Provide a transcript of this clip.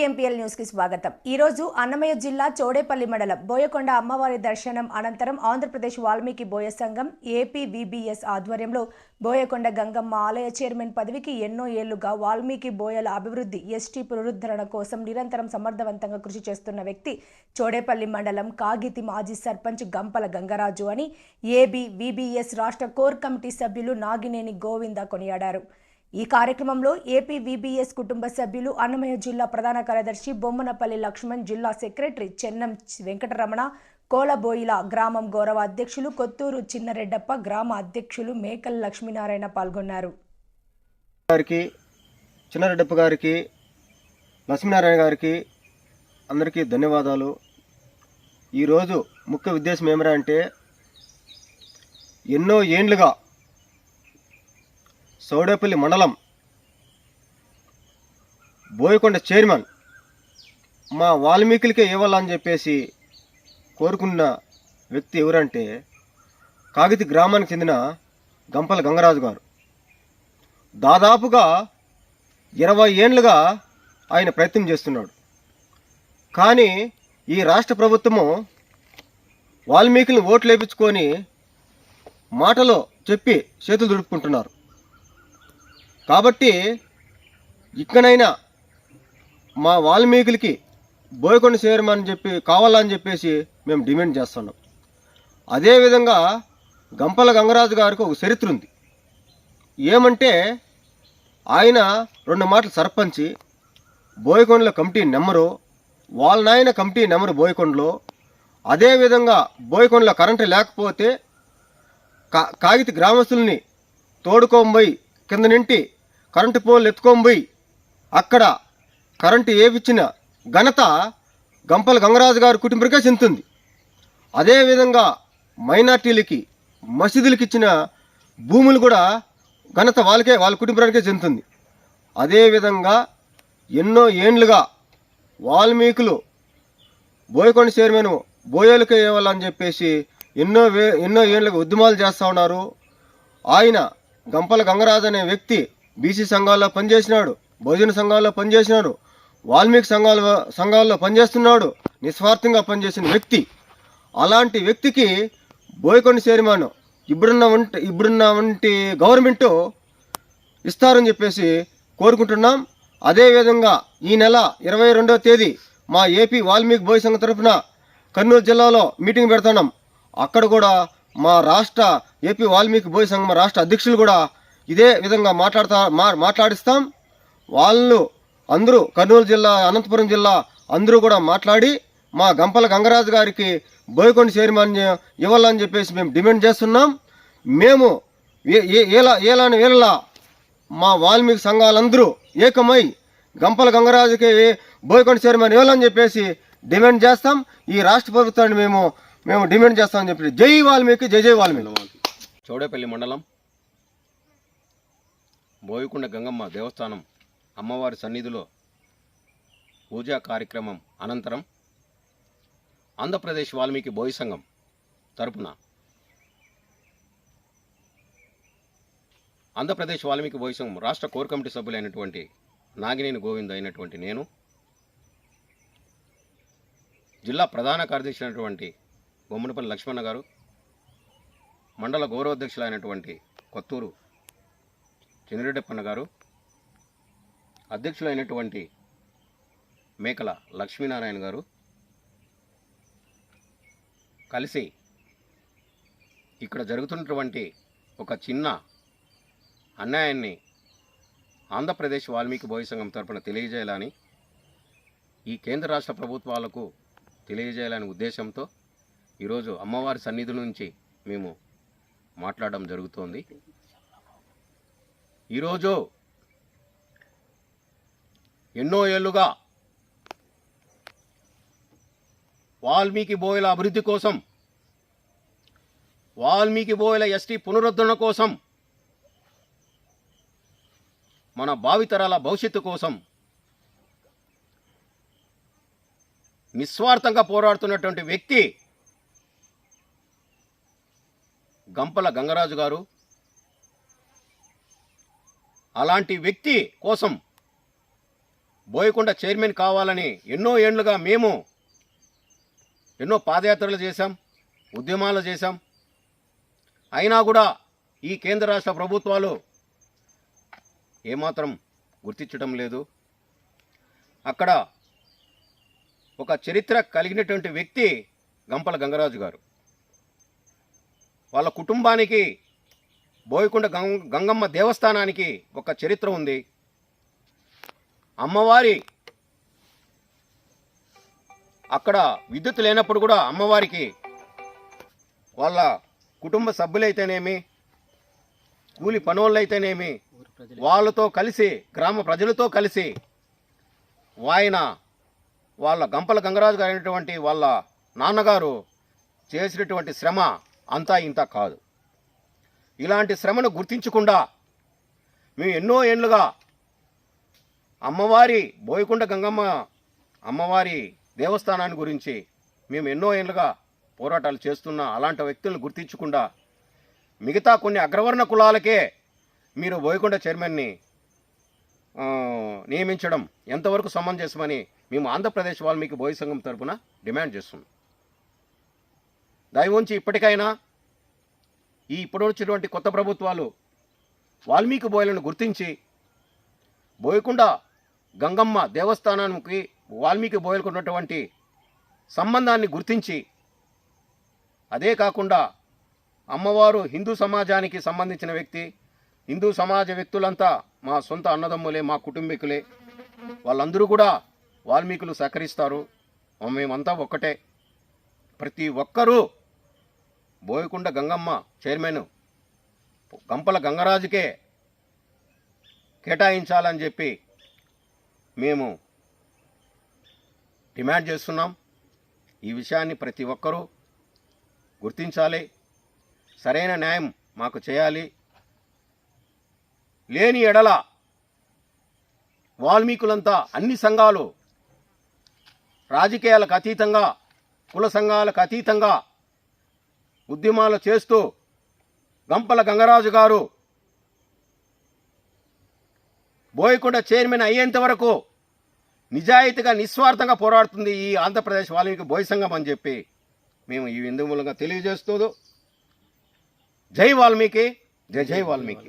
బీఎంపీఎల్ న్యూస్కి స్వాగతం. ఈరోజు అన్నమయ్య జిల్లా చోడేపల్లి మండలం బోయకొండ అమ్మవారి దర్శనం అనంతరం ఆంధ్రప్రదేశ్ వాల్మీకి బోయ సంఘం ఏపీ ఆధ్వర్యంలో బోయకొండ గంగమ్మ ఆలయ చైర్మన్ పదవికి ఎన్నో ఏళ్ళుగా వాల్మీకి బోయల అభివృద్ధి ఎస్టీ పునరుద్ధరణ కోసం నిరంతరం సమర్థవంతంగా కృషి చేస్తున్న వ్యక్తి చోడేపల్లి మండలం కాగితి మాజీ సర్పంచ్ గంపల గంగరాజు అని ఏబీ బీబీఎస్ రాష్ట్ర కోర్ కమిటీ సభ్యులు నాగినేని గోవింద కొనియాడారు. ఈ కార్యక్రమంలో ఏపీ విబిఎస్ కుటుంబ సభ్యులు అన్నమయ్య జిల్లా ప్రధాన కార్యదర్శి బొమ్మనపల్లి లక్ష్మణ్ జిల్లా సెక్రటరీ చెన్నం వెంకటరమణ కోలబోయిల గ్రామం గౌరవ అధ్యక్షులు కొత్తూరు చిన్నరెడ్డప్ప గ్రామ అధ్యక్షులు మేకల్ లక్ష్మీనారాయణ పాల్గొన్నారు. గారికి చిన్నారెడ్డప్ప గారికి లక్ష్మీనారాయణ గారికి అందరికీ ధన్యవాదాలు. ఈరోజు ముఖ్య ఉద్దేశం ఏమిరా అంటే ఎన్నో ఏండ్లుగా సౌడేపల్లి మండలం బోయకొండ చైర్మన్ మా వాల్మీకులకే ఇవ్వాలని చెప్పేసి కోరుకున్న వ్యక్తి ఎవరంటే కాగితి గ్రామానికి చెందిన గంపల గంగరాజు గారు. దాదాపుగా ఇరవై ఏండ్లుగా ఆయన ప్రయత్నం చేస్తున్నాడు. కానీ ఈ రాష్ట్ర ప్రభుత్వము వాల్మీకులను ఓట్లు వేయించుకొని మాటలో చెప్పి చేతులు దుడుపుకుంటున్నారు. కాబట్టి ఇక్కడైనా మా వాల్మీకులకి బోయకొండ చేరమని చెప్పి కావాలని చెప్పేసి మేము డిమాండ్ చేస్తున్నాం. అదేవిధంగా గంపల గంగరాజు గారికి ఒక చరిత్ర ఉంది. ఏమంటే ఆయన రెండు మాటలు సర్పంచి బోయకొండలో కమిటీ నెంబరు వాళ్ళ నాయన కమిటీ నెంబరు బోయకొండలో అదేవిధంగా బోయకొండలో కరెంటు లేకపోతే కా కాగిత గ్రామస్తుల్ని తోడుకోబోయి కింద నింటి కరెంటు పోల్ పోయి అక్కడ కరెంటు ఏపిచ్చిన ఘనత గంపల గంగరాజు గారి కుటుంబరికే చెందుతుంది. అదేవిధంగా మైనార్టీలకి మసీదులకి ఇచ్చిన భూములు కూడా ఘనత వాళ్ళకే వాళ్ళ కుటుంబానికే చెందుతుంది. అదేవిధంగా ఎన్నో ఏండ్లుగా వాల్మీకులు బోయకొండ చైర్మన్ బోయోలకే ఇవ్వాలని చెప్పేసి ఎన్నో వే ఎన్నో ఏండ్లకు ఉద్యమాలు చేస్తూ ఉన్నారు. ఆయన గంపల గంగరాజు అనే వ్యక్తి బీసీ సంఘాల్లో పనిచేసినాడు బహుజన సంఘాల్లో పనిచేసినాడు వాల్మీకి సంఘాల సంఘాల్లో పనిచేస్తున్నాడు నిస్వార్థంగా పనిచేసిన వ్యక్తి. అలాంటి వ్యక్తికి బోయకొండ చైర్మన్ ఇప్పుడున్న వంటి ఇప్పుడున్న వంటి గవర్నమెంట్ ఇస్తారని చెప్పేసి కోరుకుంటున్నాం. అదేవిధంగా ఈ నెల ఇరవై రెండవ తేదీ మా ఏపీ వాల్మీకి బోయ్ సంఘ తరఫున కర్నూలు జిల్లాలో మీటింగ్ పెడుతున్నాం అక్కడ కూడా మా రాష్ట్ర ఏపీ వాల్మీకి బోయ్ సంఘం రాష్ట్ర అధ్యక్షులు కూడా ఇదే విధంగా మాట్లాడతా మా మాట్లాడిస్తాం. వాళ్ళు అందరూ కర్నూలు జిల్లా అనంతపురం జిల్లా అందరూ కూడా మాట్లాడి మా గంపల గంగరాజు గారికి బోయకొండ చైర్మన్ ఇవ్వాలని చెప్పేసి మేము డిమాండ్ చేస్తున్నాం. మేము ఏ- ఏలా ఏలాని వేళలా మా వాల్మీకి సంఘాలందరూ ఏకమై గంపల గంగరాజుకి బోయకొండ చైర్మన్ ఇవ్వాలని చెప్పేసి డిమాండ్ చేస్తాం. ఈ రాష్ట్ర ప్రభుత్వాన్ని మేము మేము డిమాండ్ చేస్తామని చెప్పి జై వాల్మీకి జై జై వాల్మీకి. చౌడేపల్లి మండలం బోయకొండ గంగమ్మ దేవస్థానం అమ్మవారి సన్నిధిలో పూజా కార్యక్రమం అనంతరం ఆంధ్రప్రదేశ్ వాల్మీకి బోయి సంఘం తరపున ఆంధ్రప్రదేశ్ వాల్మీకి బోయి సంఘం రాష్ట్ర కోర్ కమిటీ సభ్యులైనటువంటి నాగినేని గోవింద్ అయినటువంటి నేను జిల్లా ప్రధాన కార్యదర్శి అయినటువంటి బొమ్మనపల్లి లక్ష్మణ గారు మండల గౌరవాధ్యక్షులైనటువంటి కొత్తూరు చంద్రెడ్డప్పన్న గారు అధ్యక్షులైనటువంటి మేకల లక్ష్మీనారాయణ గారు కలిసి ఇక్కడ జరుగుతున్నటువంటి ఒక చిన్న అన్యాయాన్ని ఆంధ్రప్రదేశ్ వాల్మీకి బోయి సంఘం తరపున తెలియజేయాలని ఈ కేంద్ర రాష్ట్ర ప్రభుత్వాలకు తెలియజేయాలనే ఉద్దేశంతో ఈరోజు అమ్మవారి సన్నిధి నుంచి మేము మాట్లాడడం జరుగుతోంది. ఈరోజు ఎన్నో ఏళ్ళుగా వాల్మీకి బోయల అభివృద్ధి కోసం వాల్మీకి బోయల ఎస్టీ పునరుద్ధరణ కోసం మన భావితరాల భవిష్యత్తు కోసం నిస్వార్థంగా పోరాడుతున్నటువంటి వ్యక్తి గంపల గంగరాజు గారు. అలాంటి వ్యక్తి కోసం బోయకొండ చైర్మన్ కావాలని ఎన్నో ఏండ్లుగా మేము ఎన్నో పాదయాత్రలు చేశాం ఉద్యమాలు చేశాం. అయినా కూడా ఈ కేంద్ర రాష్ట్ర ప్రభుత్వాలు ఏమాత్రం గుర్తించడం లేదు. అక్కడ ఒక చరిత్ర కలిగినటువంటి వ్యక్తి గంపల గంగరాజు గారు. వాళ్ళ కుటుంబానికి బోయకొండ గంగమ్మ దేవస్థానానికి ఒక చరిత్ర ఉంది. అమ్మవారి అక్కడ విద్యుత్ లేనప్పుడు కూడా అమ్మవారికి వాళ్ళ కుటుంబ సభ్యులైతేనేమి కూలి పనులైతేనేమి వాళ్ళతో కలిసి గ్రామ ప్రజలతో కలిసి ఆయన వాళ్ళ గంపల గంగరాజు గారు అయినటువంటి వాళ్ళ నాన్నగారు చేసినటువంటి శ్రమ అంతా ఇంత కాదు. ఇలాంటి శ్రమను గుర్తించకుండా మేము ఎన్నో ఏండ్లుగా అమ్మవారి బోయకొండ గంగమ్మ అమ్మవారి దేవస్థానాన్ని గురించి మేము ఎన్నో ఏళ్ళుగా పోరాటాలు చేస్తున్న అలాంటి వ్యక్తులను గుర్తించకుండా మిగతా కొన్ని అగ్రవర్ణ కులాలకే మీరు బోయకొండ చైర్మన్ని నియమించడం ఎంతవరకు సమంజసమని మేము ఆంధ్రప్రదేశ్ వాల్మీకి బోయ సంఘం తరపున డిమాండ్ చేస్తున్నాం. దయవుంచి ఇప్పటికైనా ఈ ఇప్పుడు వచ్చినటువంటి కొత్త ప్రభుత్వాలు వాల్మీకి బోయలను గుర్తించి బోయకొండ గంగమ్మ దేవస్థానానికి వాల్మీకి బోయలకు ఉన్నటువంటి సంబంధాన్ని గుర్తించి అదే కాకుండా అమ్మవారు హిందూ సమాజానికి సంబంధించిన వ్యక్తి హిందూ సమాజ వ్యక్తులంతా మా సొంత అన్నదమ్ములే మా కుటుంబీకులే వాళ్ళందరూ కూడా వాల్మీకులు సహకరిస్తారు. మేమంతా ఒక్కటే. ప్రతి ఒక్కరూ బోయకుండ గంగమ్మ చైర్మన్. గంపల గంగరాజుకే కేటాయించాలని చెప్పి మేము డిమాండ్ చేస్తున్నాం. ఈ విషయాన్ని ప్రతి ఒక్కరూ గుర్తించాలి. సరైన న్యాయం మాకు చేయాలి. లేని ఎడల వాల్మీకులంతా అన్ని సంఘాలు రాజకీయాలకు అతీతంగా కుల సంఘాలకు అతీతంగా ఉద్యమాలు చేస్తూ గంపల గంగరాజు గారు బోయకొండ చైర్మన్ అయ్యేంత వరకు నిజాయితీగా నిస్వార్థంగా పోరాడుతుంది ఈ ఆంధ్రప్రదేశ్ వాల్మీకి బోయ సంఘం అని చెప్పి మేము ఈ విందు మూలంగా తెలియజేస్తూ జై వాల్మీకి జై జై వాల్మీకి.